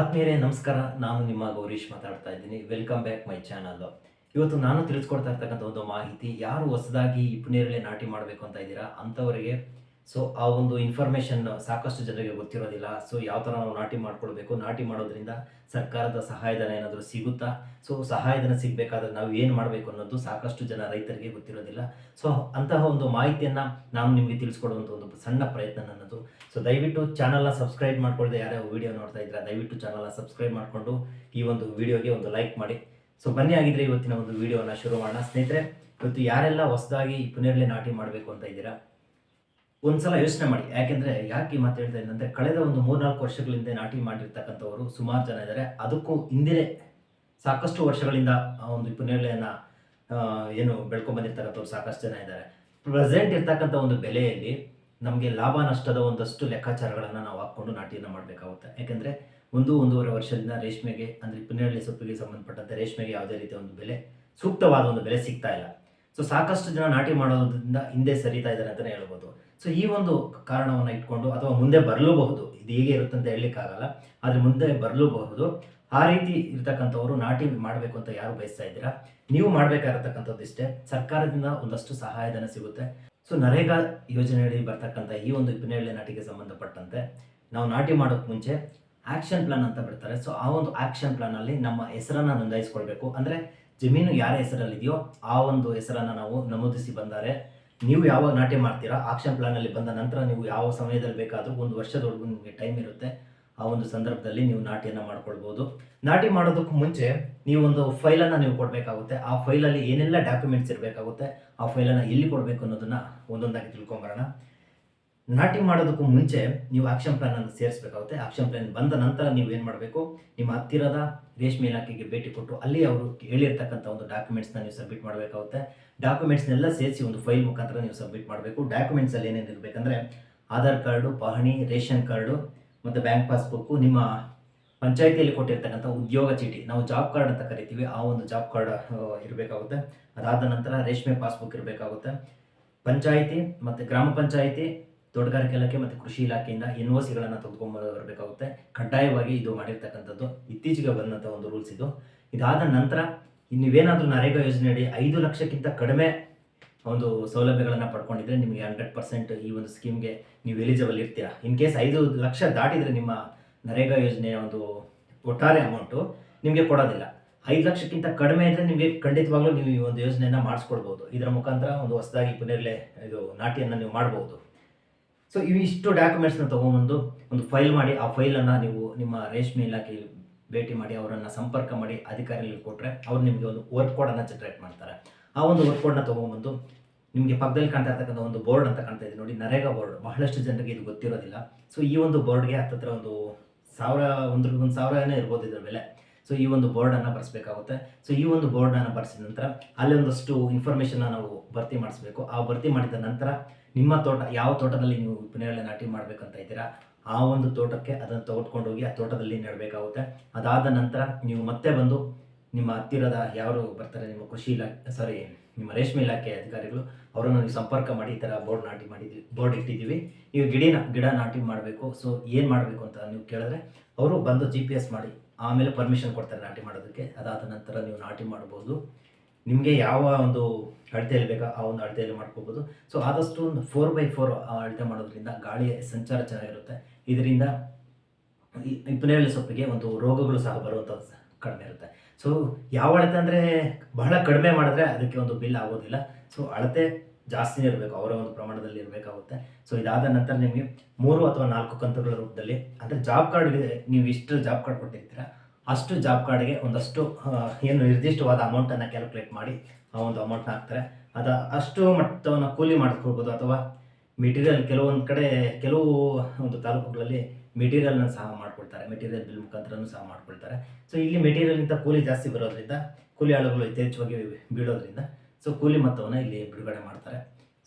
ಆತ್ಮೀಯರೇ, ನಮಸ್ಕಾರ. ನಾನು ನಿಮ್ಮ ಗೌರೀಶ್ ಮಾತಾಡ್ತಾ ಇದ್ದೀನಿ. ವೆಲ್ಕಮ್ ಬ್ಯಾಕ್ ಮೈ ಚಾನಲ್ ಇವತ್ತು ನಾನು ತಿಳಿಸ್ಕೊಡ್ತಾ ಇರ್ತಕ್ಕಂಥ ಒಂದು ಮಾಹಿತಿ, ಯಾರು ಹೊಸದಾಗಿ ಈ ನೇರಳೆ ನಾಟಿ ಮಾಡಬೇಕು ಅಂತ ಇದ್ದೀರಾ ಅಂಥವರಿಗೆ ಸೊ ಆ ಒಂದು ಇನ್ಫಾರ್ಮೇಷನ್ ಸಾಕಷ್ಟು ಜನರಿಗೆ ಗೊತ್ತಿರೋದಿಲ್ಲ. ಸೊ ಯಾವ ಥರ ನಾವು ನಾಟಿ ಮಾಡ್ಕೊಳ್ಬೇಕು? ನಾಟಿ ಮಾಡೋದ್ರಿಂದ ಸರ್ಕಾರದ ಸಹಾಯಧನ ಏನಾದರೂ ಸಿಗುತ್ತಾ? ಸೊ ಸಹಾಯಧನ ಸಿಗಬೇಕಾದ್ರೆ ನಾವು ಏನು ಮಾಡಬೇಕು ಅನ್ನೋದು ಸಾಕಷ್ಟು ಜನ ರೈತರಿಗೆ ಗೊತ್ತಿರೋದಿಲ್ಲ. ಸೊ ಅಂತಹ ಒಂದು ಮಾಹಿತಿಯನ್ನು ನಾನು ನಿಮಗೆ ತಿಳಿಸ್ಕೊಡುವಂಥ ಒಂದು ಸಣ್ಣ ಪ್ರಯತ್ನ ನನ್ನದು. ಸೊ ದಯವಿಟ್ಟು ಚಾನಲ್ನ ಸಬ್ಸ್ಕ್ರೈಬ್ ಮಾಡ್ಕೊಳ್ಳದೆ ಯಾರ್ಯಾವ ವಿಡಿಯೋ ನೋಡ್ತಾ ಇದ್ದೀರಾ ದಯವಿಟ್ಟು ಚಾನಲ್ನ ಸಬ್ಸ್ಕ್ರೈಬ್ ಮಾಡಿಕೊಂಡು ಈ ಒಂದು ವಿಡಿಯೋಗೆ ಒಂದು ಲೈಕ್ ಮಾಡಿ. ಸೊ ಬನ್ನಿ ಆಗಿದ್ರೆ ಇವತ್ತಿನ ಒಂದು ವಿಡಿಯೋನ ಶುರು ಮಾಡೋಣ. ಸ್ನೇಹಿತರೆ, ಇವತ್ತು ಯಾರೆಲ್ಲ ಹೊಸದಾಗಿ ಈ ಪುನೇರ್ಲೆ ನಾಟಿ ಮಾಡಬೇಕು ಅಂತ ಇದ್ದೀರಾ? ಒಂದ್ಸಲ ಯೋಚನೆ ಮಾಡಿ. ಯಾಕೆಂದ್ರೆ ಯಾಕೆ ಮಾತು ಹೇಳ್ತಾ ಇದ್ದಂತೆ ಕಳೆದ ಒಂದು ಮೂರ್ನಾಲ್ಕು ವರ್ಷಗಳಿಂದ ನಾಟಿ ಮಾಡಿರ್ತಕ್ಕಂಥವರು ಸುಮಾರು ಜನ ಇದ್ದಾರೆ. ಅದಕ್ಕೂ ಹಿಂದಿನೇ ಸಾಕಷ್ಟು ವರ್ಷಗಳಿಂದ ಆ ಒಂದು ಪುನರ್ಲೆಯನ್ನ ಏನು ಬೆಳ್ಕೊಂಡ್ ಬಂದಿರ್ತಕ್ಕಂಥವ್ರು ಸಾಕಷ್ಟು ಜನ ಇದ್ದಾರೆ. ಪ್ರೆಸೆಂಟ್ ಇರ್ತಕ್ಕಂಥ ಒಂದು ಬೆಲೆಯಲ್ಲಿ ನಮಗೆ ಲಾಭ ನಷ್ಟದ ಒಂದಷ್ಟು ಲೆಕ್ಕಾಚಾರಗಳನ್ನು ನಾವು ಹಾಕ್ಕೊಂಡು ನಾಟಿಯನ್ನು ಮಾಡಬೇಕಾಗುತ್ತೆ. ಯಾಕೆಂದರೆ ಒಂದು ಒಂದೂವರೆ ವರ್ಷದಿಂದ ರೇಷ್ಮೆಗೆ, ಅಂದರೆ ಪುನರ್ಳಿ ಸೊಪ್ಪಿಗೆ ಸಂಬಂಧಪಟ್ಟಂತೆ ರೇಷ್ಮೆಗೆ ಯಾವುದೇ ರೀತಿಯ ಒಂದು ಬೆಲೆ, ಸೂಕ್ತವಾದ ಒಂದು ಬೆಲೆ ಸಿಗ್ತಾ ಇಲ್ಲ. ಸೊ ಸಾಕಷ್ಟು ಜನ ನಾಟಿ ಮಾಡೋದ್ರಿಂದ ಹಿಂದೆ ಸರಿತಾ ಇದ್ದಾರೆ ಅಂತಲೇ ಹೇಳ್ಬೋದು. ಸೊ ಈ ಒಂದು ಕಾರಣವನ್ನು ಇಟ್ಕೊಂಡು ಅಥವಾ ಮುಂದೆ ಬರಲೂಬಹುದು. ಇದು ಹೀಗೆ ಇರುತ್ತೆ ಅಂತ ಹೇಳಲಿಕ್ಕಾಗಲ್ಲ. ಆದರೆ ಮುಂದೆ ಬರಲೂಬಹುದು. ಆ ರೀತಿ ಇರ್ತಕ್ಕಂಥವ್ರು ನಾಟಿ ಮಾಡಬೇಕು ಅಂತ ಯಾರು ಬಯಸ್ತಾ ಇದ್ದೀರಾ? ನೀವು ಮಾಡಬೇಕಾಗಿರ್ತಕ್ಕಂಥದ್ದು ಇಷ್ಟೇ. ಸರ್ಕಾರದಿಂದ ಒಂದಷ್ಟು ಸಹಾಯಧನ ಸಿಗುತ್ತೆ. ಸೊ ನರೇಗಾ ಯೋಜನೆಯಡಿ ಬರ್ತಕ್ಕಂಥ ಈ ಒಂದು ಪಿನೇಳೆ ನಾಟಿಗೆ ಸಂಬಂಧಪಟ್ಟಂತೆ ನಾವು ನಾಟಿ ಮಾಡೋಕ್ಕೆ ಮುಂಚೆ ಆ್ಯಕ್ಷನ್ ಪ್ಲಾನ್ ಅಂತ ಬಿಡ್ತಾರೆ. ಸೊ ಆ ಒಂದು ಆ್ಯಕ್ಷನ್ ಪ್ಲಾನಲ್ಲಿ ನಮ್ಮ ಹೆಸರನ್ನು ನೋಂದಾಯಿಸ್ಕೊಳ್ಬೇಕು. ಅಂದರೆ ಜಮೀನು ಯಾರ ಹೆಸರಲ್ಲಿದೆಯೋ ಆ ಒಂದು ಹೆಸರನ್ನು ನಾವು ನಮೂದಿಸಿ ಬಂದರೆ. ನೀವು ಯಾವಾಗ ನಾಟ್ಯ ಮಾಡ್ತೀರಾ ಆಕ್ಷನ್ ಪ್ಲಾನ್ ಅಲ್ಲಿ ಬಂದ ನಂತರ ನೀವು ಯಾವ ಸಮಯದಲ್ಲಿ ಬೇಕಾದರೂ ಒಂದು ವರ್ಷದವರೆಗೂ ನಿಮಗೆ ಟೈಮ್ ಇರುತ್ತೆ. ಆ ಒಂದು ಸಂದರ್ಭದಲ್ಲಿ ನೀವು ನಾಟಿಯನ್ನು ಮಾಡ್ಕೊಳ್ಬೋದು. ನಾಟಿ ಮಾಡೋದಕ್ಕೂ ಮುಂಚೆ ನೀವು ಒಂದು ಫೈಲನ್ನು ನೀವು ಕೊಡಬೇಕಾಗುತ್ತೆ. ಆ ಫೈಲಲ್ಲಿ ಏನೆಲ್ಲ ಡಾಕ್ಯುಮೆಂಟ್ಸ್ ಇರಬೇಕಾಗುತ್ತೆ, ಆ ಫೈಲನ್ನು ಎಲ್ಲಿ ಕೊಡಬೇಕು ಅನ್ನೋದನ್ನ ಒಂದೊಂದಾಗಿ ತಿಳ್ಕೊಂಬರೋಣ. ನಾಟಿ ಮಾಡೋದಕ್ಕೂ ಮುಂಚೆ ನೀವು ಆಕ್ಷನ್ ಪ್ಲಾನ್ ಅನ್ನು ಸೇರಿಸಬೇಕಾಗುತ್ತೆ. ಆಕ್ಷನ್ ಪ್ಲಾನ್ ಬಂದ ನಂತರ ನೀವು ಏನು ಮಾಡಬೇಕು? ನಿಮ್ಮ ಹತ್ತಿರದ ರೇಷ್ಮೆ ಇಲಾಖೆಗೆ ಭೇಟಿ ಕೊಟ್ಟು ಅಲ್ಲಿ ಅವರು ಹೇಳಿರ್ತಕ್ಕಂಥ ಒಂದು ಡಾಕ್ಯುಮೆಂಟ್ಸ್ನ ನೀವು ಸಬ್ಮಿಟ್ ಮಾಡಬೇಕಾಗುತ್ತೆ. ಡಾಕ್ಯುಮೆಂಟ್ಸ್ನೆಲ್ಲ ಸೇರಿಸಿ ಒಂದು ಫೈಲ್ ಮುಖಾಂತರ ನೀವು ಸಬ್ಮಿಟ್ ಮಾಡಬೇಕು. ಡಾಕ್ಯುಮೆಂಟ್ಸಲ್ಲಿ ಏನೇನು ಇರಬೇಕಂದ್ರೆ ಆಧಾರ್ ಕಾರ್ಡು, ಪಹಣಿ, ರೇಷನ್ ಕಾರ್ಡು ಮತ್ತು ಬ್ಯಾಂಕ್ ಪಾಸ್ಬುಕ್ಕು ನಿಮ್ಮ ಪಂಚಾಯತಿಯಲ್ಲಿ ಕೊಟ್ಟಿರ್ತಕ್ಕಂಥ ಉದ್ಯೋಗ ಚೀಟಿ. ನಾವು ಜಾಬ್ ಕಾರ್ಡ್ ಅಂತ ಕರಿತೀವಿ. ಆ ಒಂದು ಜಾಬ್ ಕಾರ್ಡ್ ಇರಬೇಕಾಗುತ್ತೆ. ಅದಾದ ನಂತರ ರೇಷ್ಮೆ ಪಾಸ್ಬುಕ್ ಇರಬೇಕಾಗುತ್ತೆ. ಪಂಚಾಯಿತಿ ಮತ್ತು ಗ್ರಾಮ ಪಂಚಾಯಿತಿ ತೋಟಗಾರಿಕೆ ಇಲಾಖೆ ಮತ್ತು ಕೃಷಿ ಇಲಾಖೆಯಿಂದ ಎನ್ ಒ ಸಿಗಳನ್ನು ತೆಗೆದುಕೊಂಡು ಬರಬೇಕಾಗುತ್ತೆ ಕಡ್ಡಾಯವಾಗಿ ಇದು ಮಾಡಿರ್ತಕ್ಕಂಥದ್ದು. ಇತ್ತೀಚೆಗೆ ಬಂದಂಥ ಒಂದು ರೂಲ್ಸ್ ಇದು. ಇದಾದ ನಂತರ ನೀವೇನಾದರೂ ನರೇಗಾ ಯೋಜನೆಯಡಿ ಐದು ಲಕ್ಷಕ್ಕಿಂತ ಕಡಿಮೆ ಒಂದು ಸೌಲಭ್ಯಗಳನ್ನು ಪಡ್ಕೊಂಡಿದ್ರೆ ನಿಮಗೆ ಹಂಡ್ರೆಡ್ ಪರ್ಸೆಂಟ್ ಈ ಒಂದು ಸ್ಕೀಮ್ಗೆ ನೀವು ಎಲಿಜಿಬಲ್ ಇರ್ತೀರಾ. ಇನ್ ಕೇಸ್ ಐದು ಲಕ್ಷ ದಾಟಿದರೆ ನಿಮ್ಮ ನರೇಗಾ ಯೋಜನೆಯ ಒಂದು ಒಟ್ಟಾರೆ ಅಮೌಂಟು ನಿಮಗೆ ಕೊಡೋದಿಲ್ಲ. ಐದು ಲಕ್ಷಕ್ಕಿಂತ ಕಡಿಮೆ ಇದ್ದರೆ ನಿಮಗೆ ಖಂಡಿತವಾಗ್ಲೂ ನೀವು ಈ ಒಂದು ಯೋಜನೆಯನ್ನು ಮಾಡಿಸ್ಕೊಡ್ಬೋದು. ಇದರ ಮುಖಾಂತರ ಒಂದು ಹೊಸದಾಗಿ ಪುನರ್ಲೆ ಇದು ನಾಟಿಯನ್ನು ನೀವು ಮಾಡ್ಬೋದು. ಸೊ ಇವಿಷ್ಟು ಡಾಕ್ಯುಮೆಂಟ್ಸ್ನ ತೊಗೊಂಬಂದು ಒಂದು ಫೈಲ್ ಮಾಡಿ, ಆ ಫೈಲನ್ನು ನೀವು ನಿಮ್ಮ ರೇಷ್ಮೆ ಇಲಾಖೆಯಲ್ಲಿ ಭೇಟಿ ಮಾಡಿ, ಅವರನ್ನು ಸಂಪರ್ಕ ಮಾಡಿ, ಅಧಿಕಾರಿಗಳಿಗೆ ಕೊಟ್ಟರೆ ಅವ್ರು ನಿಮಗೆ ಒಂದು ವರ್ಕ್ ಕೋಡನ್ನು ಜನರೇಟ್ ಮಾಡ್ತಾರೆ. ಆ ಒಂದು ವರ್ಕ್ ಕೋಡ್ನ ತೊಗೊಂಬಂದು ನಿಮಗೆ ಪಕ್ಕದಲ್ಲಿ ಕಾಣ್ತಾ ಇರ್ತಕ್ಕಂಥ ಒಂದು ಬೋರ್ಡ್ ಅಂತ ಕಾಣ್ತಾ ಇದೆ ನೋಡಿ, ನರೇಗಾ ಬೋರ್ಡ್ ಬಹಳಷ್ಟು ಜನರಿಗೆ ಇದು ಗೊತ್ತಿರೋದಿಲ್ಲ. ಸೊ ಈ ಒಂದು ಬೋರ್ಡ್ಗೆ ಹತ್ತತ್ರ ಒಂದು ಸಾವಿರ, ಒಂದು ಒಂದು ಸಾವಿರನೇ ಇರ್ಬೋದು ಇದರ ಮೇಲೆ. ಸೊ ಈ ಒಂದು ಬೋರ್ಡನ್ನು ಬರೆಸ್ಬೇಕಾಗುತ್ತೆ. ಸೊ ಈ ಒಂದು ಬೋರ್ಡನ್ನು ಬರೆಸಿದ ನಂತರ ಅಲ್ಲಿ ಒಂದಷ್ಟು ಇನ್ಫಾರ್ಮೇಷನ್ನ ನಾವು ಭರ್ತಿ ಮಾಡಿಸ್ಬೇಕು. ಆ ಭರ್ತಿ ಮಾಡಿದ ನಂತರ ನಿಮ್ಮ ತೋಟ, ಯಾವ ತೋಟದಲ್ಲಿ ನೀವು ಪಿನೇರಳೆ ನಾಟಿ ಮಾಡಬೇಕಂತ ಇದ್ದೀರಾ, ಆ ಒಂದು ತೋಟಕ್ಕೆ ಅದನ್ನು ತೆಗೆದುಕೊಂಡು ಹೋಗಿ ಆ ತೋಟದಲ್ಲಿ ನೆಡಬೇಕಾಗುತ್ತೆ. ಅದಾದ ನಂತರ ನೀವು ಮತ್ತೆ ಬಂದು ನಿಮ್ಮ ಹತ್ತಿರದ ಯಾರು ಬರ್ತಾರೆ, ನಿಮ್ಮ ಕೃಷಿ ಇಲಾಖೆ ಸಾರಿ ನಿಮ್ಮ ರೇಷ್ಮೆ ಇಲಾಖೆ ಅಧಿಕಾರಿಗಳು, ಅವರನ್ನು ನೀವು ಸಂಪರ್ಕ ಮಾಡಿ, ಈ ಥರ ಬೋರ್ಡ್ ನಾಟಿ ಮಾಡಿದ್ವಿ, ಬೋರ್ಡ್ ಇಟ್ಟಿದ್ದೀವಿ. ನೀವು ಗಿಡನ, ಗಿಡ ನಾಟಿ ಮಾಡಬೇಕು, ಸೊ ಏನು ಮಾಡಬೇಕು ಅಂತ ನೀವು ಕೇಳಿದ್ರೆ, ಅವರು ಬಂದು ಜಿ ಪಿ ಎಸ್ ಮಾಡಿ, ಆಮೇಲೆ ಪರ್ಮಿಷನ್ ಕೊಡ್ತಾರೆ ನಾಟಿ ಮಾಡೋದಕ್ಕೆ. ಅದಾದ ನಂತರ ನೀವು ನಾಟಿ ಮಾಡ್ಬೋದು. ನಿಮಗೆ ಯಾವ ಒಂದು ಅಳತೆಯಲ್ಲಿ ಬೇಕಾ, ಆ ಒಂದು ಅಳತೆಯಲ್ಲಿ ಮಾಡ್ಕೋಬೋದು. ಸೊ ಆದಷ್ಟು ಒಂದು ಫೋರ್ ಬೈ ಫೋರ್ ಅಳತೆ ಮಾಡೋದ್ರಿಂದ ಗಾಳಿಯ ಸಂಚಾರ ಚೆನ್ನಾಗಿರುತ್ತೆ. ಇದರಿಂದ ಈ ಪುನೇರಳೆ ಸೊಪ್ಪಿಗೆ ಒಂದು ರೋಗಗಳು ಸಹ ಬರುವಂಥ ಕಡಿಮೆ ಇರುತ್ತೆ. ಸೊ ಯಾವ ಅಳತೆ ಅಂದರೆ ಬಹಳ ಕಡಿಮೆ ಮಾಡಿದ್ರೆ ಅದಕ್ಕೆ ಒಂದು ಬಿಲ್ ಆಗೋದಿಲ್ಲ. ಸೊ ಅಳತೆ ಜಾಸ್ತಿನೇ ಇರಬೇಕು, ಅವರ ಒಂದು ಪ್ರಮಾಣದಲ್ಲಿ ಇರಬೇಕಾಗುತ್ತೆ. ಸೊ ಇದಾದ ನಂತರ ನಿಮಗೆ ಮೂರು ಅಥವಾ ನಾಲ್ಕು ಕಂತುಗಳ ರೂಪದಲ್ಲಿ, ಅಂದರೆ ಜಾಬ್ ಕಾರ್ಡ್ಗೆ ನೀವು ಇಷ್ಟು ಜಾಬ್ ಕಾರ್ಡ್ ಕೊಟ್ಟಿರ್ತೀರ, ಅಷ್ಟು ಜಾಬ್ ಕಾರ್ಡ್ಗೆ ಒಂದಷ್ಟು ಏನು ನಿರ್ದಿಷ್ಟವಾದ ಅಮೌಂಟನ್ನು ಕ್ಯಾಲ್ಕುಲೇಟ್ ಮಾಡಿ ಆ ಒಂದು ಅಮೌಂಟ್ನ ಹಾಕ್ತಾರೆ. ಅದ ಅಷ್ಟು ಮಟ್ಟವನ್ನು ಕೂಲಿ ಮಾಡಿಸ್ಕೊಳ್ಬೋದು ಅಥವಾ ಮೆಟೀರಿಯಲ್ ಕೆಲವೊಂದು ಕಡೆ ಕೆಲವು ಒಂದು ತಾಲೂಕುಗಳಲ್ಲಿ ಮೆಟೀರಿಯಲ್ನ ಸಹ ಮಾಡ್ಕೊಳ್ತಾರೆ. ಮೆಟೀರಿಯಲ್ ಬಿಲ್ ಮುಖಾಂತರನೂ ಸಹ ಮಾಡ್ಕೊಳ್ತಾರೆ. ಸೊ ಇಲ್ಲಿ ಮೆಟೀರಿಯಲ್ಗಿಂತ ಕೂಲಿ ಜಾಸ್ತಿ ಬರೋದ್ರಿಂದ ಕೂಲಿ ಆಳುಗಳು ಯಥೇಚ್ಛವಾಗಿ ಬೀಳೋದ್ರಿಂದ ಸೊ ಕೂಲಿ ಮೊತ್ತವನ್ನು ಇಲ್ಲಿ ಬಿಡುಗಡೆ ಮಾಡ್ತಾರೆ.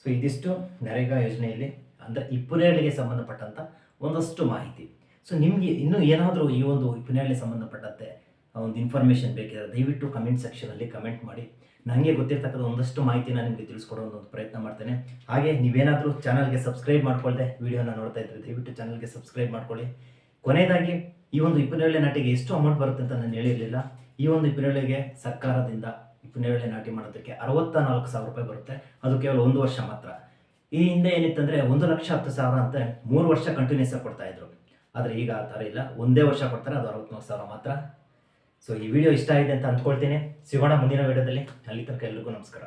ಸೊ ಇದಿಷ್ಟು ನರೇಗಾ ಯೋಜನೆಯಲ್ಲಿ ಅಂದರೆ ಇಪ್ಪುನೇಳಿಗೆ ಪುನೇಳಿಗೆ ಸಂಬಂಧಪಟ್ಟಂಥ ಒಂದಷ್ಟು ಮಾಹಿತಿ. ಸೊ ನಿಮಗೆ ಇನ್ನೂ ಏನಾದರೂ ಈ ಒಂದು ಇಪ್ಪುನೇಳಿಗೆ ಸಂಬಂಧಪಟ್ಟಂತೆ ಒಂದು ಇನ್ಫಾರ್ಮೇಷನ್ ಬೇಕಿದ್ರೆ ದಯವಿಟ್ಟು ಕಮೆಂಟ್ ಸೆಕ್ಷನಲ್ಲಿ ಕಮೆಂಟ್ ಮಾಡಿ. ನನಗೆ ಗೊತ್ತಿರ್ತಕ್ಕಂಥ ಒಂದಷ್ಟು ಮಾಹಿತಿನ ನಿಮಗೆ ತಿಳಿಸ್ಕೊಡೋ ಒಂದು ಪ್ರಯತ್ನ ಮಾಡ್ತೇನೆ. ಹಾಗೆ ನೀವೇನಾದರೂ ಚಾನಲ್ಗೆ ಸಬ್ಸ್ಕ್ರೈಬ್ ಮಾಡ್ಕೊಳ್ಳದೆ ವಿಡಿಯೋನ ನೋಡ್ತಾ ಇದ್ರೆ ದಯವಿಟ್ಟು ಚಾನಲ್ಗೆ ಸಬ್ಸ್ಕ್ರೈಬ್ ಮಾಡ್ಕೊಳ್ಳಿ. ಕೊನೆಯದಾಗಿ ಈ ಒಂದು ಇಪ್ಪನೇಳೆ ನಾಟಿಗೆ ಎಷ್ಟು ಅಮೌಂಟ್ ಬರುತ್ತೆ ಅಂತ ನಾನು ಹೇಳಿರಲಿಲ್ಲ. ಈ ಒಂದು ಇಪ್ಪನೇಳೆಗೆ ಸರ್ಕಾರದಿಂದ ಇಪ್ಪನೇಳೆ ನಾಟಿ ಮಾಡೋದಕ್ಕೆ ಅರವತ್ತ ನಾಲ್ಕು ಸಾವಿರ ರೂಪಾಯಿ ಬರುತ್ತೆ. ಅದು ಕೇವಲ ಒಂದು ವರ್ಷ ಮಾತ್ರ. ಈ ಹಿಂದೆ ಏನಿತ್ತಂದರೆ ಒಂದು ಲಕ್ಷ ಹತ್ತು ಸಾವಿರ ಅಂತ ಮೂರು ವರ್ಷ ಕಂಟಿನ್ಯೂಸ್ ಆಗಿ ಕೊಡ್ತಾ ಇದ್ರು. ಆದರೆ ಈಗ ಆ ಥರ ಇಲ್ಲ. ಒಂದೇ ವರ್ಷ ಕೊಡ್ತಾರೆ, ಅದು ಅರವತ್ತ್ನಾಲ್ಕು ಸಾವಿರ ಮಾತ್ರ. ಸೊ ಈ ವಿಡಿಯೋ ಇಷ್ಟ ಆಗಿದೆ ಅಂತ ಅಂದ್ಕೊಳ್ತೇನೆ. ಸಿಗೋಣ ಮುಂದಿನ ವಿಡಿಯೋದಲ್ಲಿ ಅಲ್ಲಿ ತನಕ ಎಲ್ರಿಗೂ ನಮಸ್ಕಾರ.